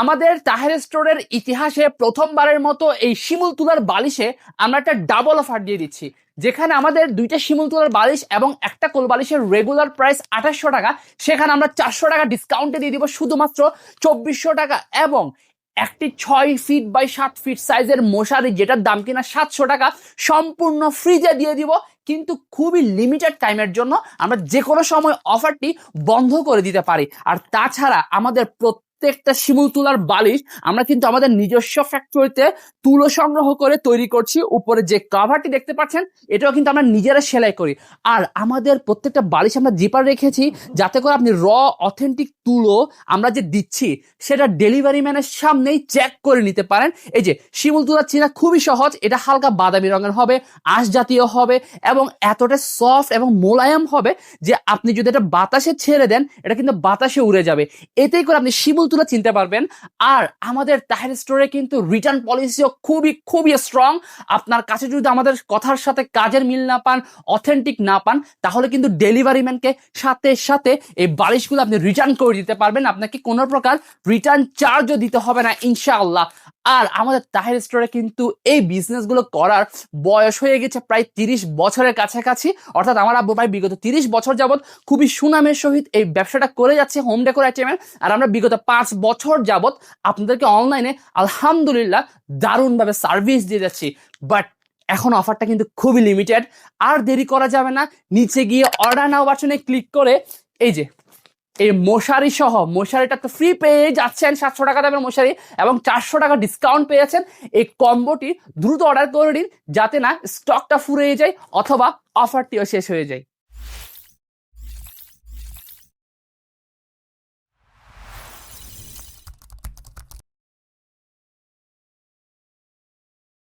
আমাদের তাহের স্টোরের ইতিহাসে প্রথমবারের মতো এই শিমুল তুলার বালিশে আমরা একটা ডাবল অফার দিয়ে দিচ্ছি। যেখানে আমাদের দুইটা শিমুল তুলার বালিশ এবং একটা কোল বালিশের রেগুলার প্রাইস আঠাশশো টাকা। সেখানে আমরা চারশো টাকা ডিসকাউন্টে দিয়ে দিব শুধুমাত্র চব্বিশশো টাকা এবং একটি ছয় ফিট বাই সাত ফিট সাইজের মশারি যেটার দাম কিনা সাতশো টাকা সম্পূর্ণ ফ্রিজে দিয়ে দিব। কিন্তু খুবই লিমিটেড টাইমের জন্য আমরা যে কোনো সময় অফারটি বন্ধ করে দিতে পারি। আর তাছাড়া আমাদের প্রত্যেকটা শিমুল তুলার বালিশ আমরা কিন্তু আমাদের নিজস্ব ফ্যাক্টরিতে তুলো সংগ্রহ করে তৈরি করছি। উপরে যে কাভারটি দেখতে পাচ্ছেন, এটাও কিন্তু আমরা নিজেরা সেলাই করি। আর আমাদের প্রত্যেকটা বালিশ আমরা জিপার রেখেছি, যাতে করে আপনি র অথেন্টিক তুলো, আমরা যে দিচ্ছি, সেটা ডেলিভারি ম্যানের সামনেই চেক করে নিতে পারেন। এই যে, শিমুল তুলা চিনা খুবই সহজ, এটা হালকা বাদামি রঙের হবে, আঁশ জাতীয় হবে, এবং এতটা সফট এবং মোলায়েম হবে যে আপনি যদি এটা বাতাসে ছেড়ে দেন, এটা কিন্তু বাতাসে উড়ে যাবে। এতেই করে আপনি শিমুল তুলা চিনতে পারবেন। আর আমাদের তাহের স্টোরে কিন্তু রিটার্ন পলিসিও খুবই খুবই স্ট্রং আপনার কাছে যদি আমাদের কথার সাথে কাজের মিল না পান অথেন্টিক না পান, তাহলে কিন্তু ডেলিভারি ম্যানকে সাথে সাথে এই বালিশগুলো আপনি রিটার্ন করে দিতে পারবেন। আপনাকে কোনো প্রকার রিটার্ন চার্জও দিতে হবে না, ইনশাআল্লাহ। আর আমাদের তাহের স্টোরে কিন্তু এই বিজনেসগুলো করার বয়স হয়ে গেছে প্রায় তিরিশ বছরের কাছাকাছি। অর্থাৎ আমার আব্বু ভাই বিগত তিরিশ বছর যাবত খুবই সুনামের সহিত এই ব্যবসাটা করে যাচ্ছে হোম ডেকোর আইটেমের আর আমরা বিগত পাঁচ বছর যাবত আপনাদেরকে অনলাইনে আলহামদুলিল্লাহ দারুণভাবে সার্ভিস দিয়ে যাচ্ছি। বাট এখন অফারটা কিন্তু খুবই লিমিটেড আর দেরি করা যাবে না। নিচে গিয়ে অর্ডার নাও বাটনে ক্লিক করে এই যে এই মশারি সহ, মশারিটা তো ফ্রি পেয়ে যাচ্ছেন, সাতশো টাকা দামের মশারি এবং চারশো টাকা ডিসকাউন্ট পেয়েছেন এই কম্বোটি দ্রুত অর্ডার করে নিন যাতে না স্টকটা ফুরিয়ে যায় অথবা অফারটিও শেষ হয়ে যায়।